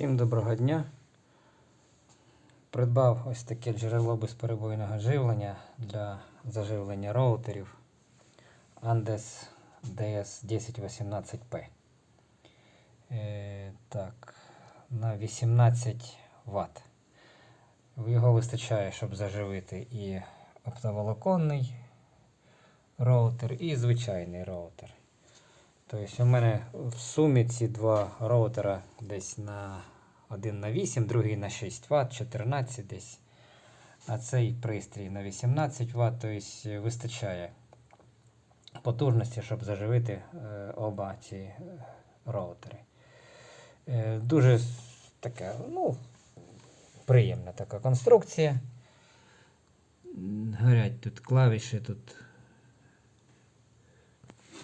Всім доброго дня. Придбав ось таке джерело безперебойного живлення для заживлення роутерів Andes DS1018P. Е, так, на 18 Вт. Його вистачає, щоб заживити і оптоволоконний роутер, і звичайний роутер. Тобто у мене в сумі ці два роутера десь на 1 на 8, другий на 6 Вт, 14 десь. А цей пристрій на 18 Вт, тобто вистачає потужності, щоб заживити е, оба ці е, роутери. Е, дуже така, ну, приємна така конструкція. Горять тут клавіші, тут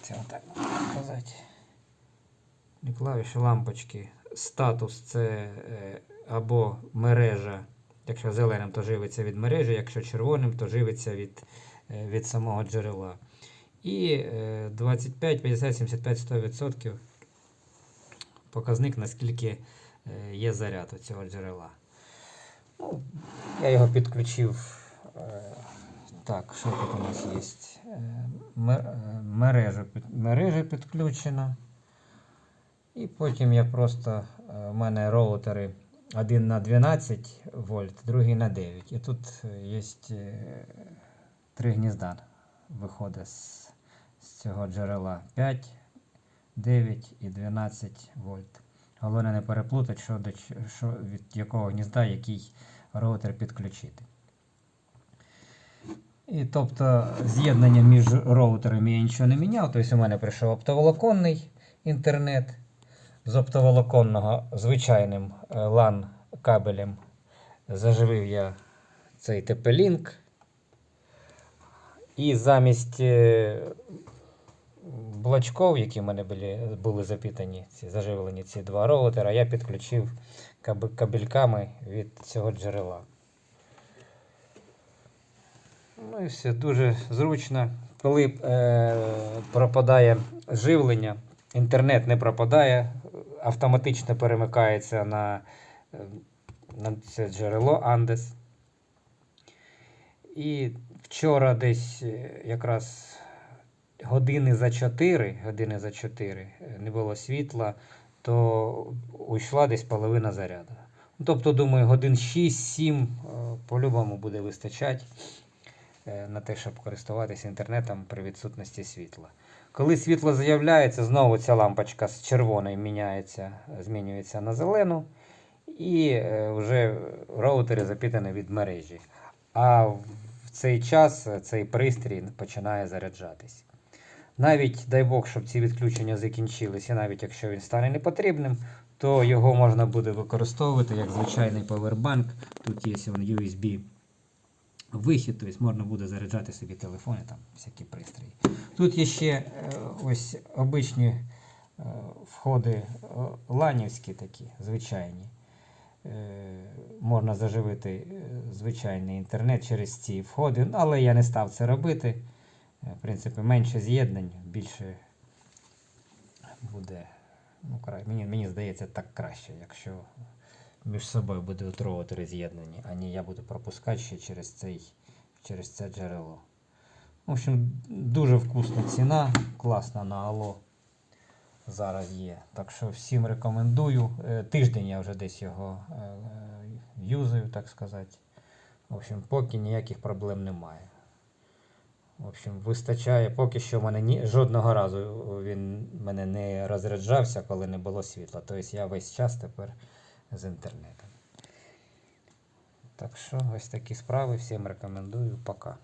це отак можна сказати. Не клавіші, лампочки. Статус це е, або мережа. Якщо зеленим, то живиться від мережі, якщо червоним, то живиться від, е, від самого джерела. І е, 25, 50, 75, 100% показник, наскільки е, є заряд у цього джерела. Ну, я його підключив. Е, Так, що тут у нас є? Е, е, Мережа, мережа підключена. І потім я просто, е, в мене роутери один на 12 вольт, другий на 9. І тут е, є три гнізда. Виходить з, з цього джерела 5, 9 і 12 вольт. Головне не переплутати, що, що від якого гнізда який роутер підключити. І тобто з'єднання між роутерами я нічого не міняв. Тобто у мене прийшов оптоволоконний інтернет з оптоволоконного звичайним е, LAN кабелем. Заживив я цей TP-Link. І замість е, блочков, які в мене були, були запитані, ці заживлені ці два роутера, я підключив каб- кабельками від цього джерела. Ну і все дуже зручно. Коли е, пропадає живлення, інтернет не пропадає, автоматично перемикається на, е, на це джерело Andes. І вчора десь е, якраз години за 4, години за 4 е, не було світла, то уйшла десь половина заряду. Тобто, думаю, годин 6-7 е, по-любому буде вистачати на те, щоб користуватися інтернетом при відсутності світла. Коли світло з'являється, знову ця лампочка з червоної міняється, змінюється на зелену, і е, вже роутери запитані від мережі. А в цей час е, цей пристрій починає заряджатись. Навіть дай Бог, щоб ці відключення закінчилися, навіть якщо він стане непотрібним, то його можна буде використовувати як звичайний повербанк. Тут є USB вихід, тобто можна буде заряджати собі телефони, там всякі пристрої. Тут є ще е, ось обичні е, входи е, ланівські такі, звичайні. Можна заживити звичайний інтернет через ці входи, ну, але я не став це робити. В принципі, менше з'єднань, більше буде. Ну, мені, мені здається, так краще, якщо між собою будуть роутери з'єднані, а не я буду пропускати ще через, цей, через це джерело. В общем, дуже вкусна ціна, класна на Алло зараз є. Так що всім рекомендую. Е, Тиждень я вже десь його е, е, юзаю, так сказати. В общем, поки ніяких проблем немає. В общем, вистачає. Поки що в мене ні, жодного разу він мене не розряджався, коли не було світла. Тобто я весь час тепер з інтернетом. Так що ось такі справи. Всім рекомендую. Пока.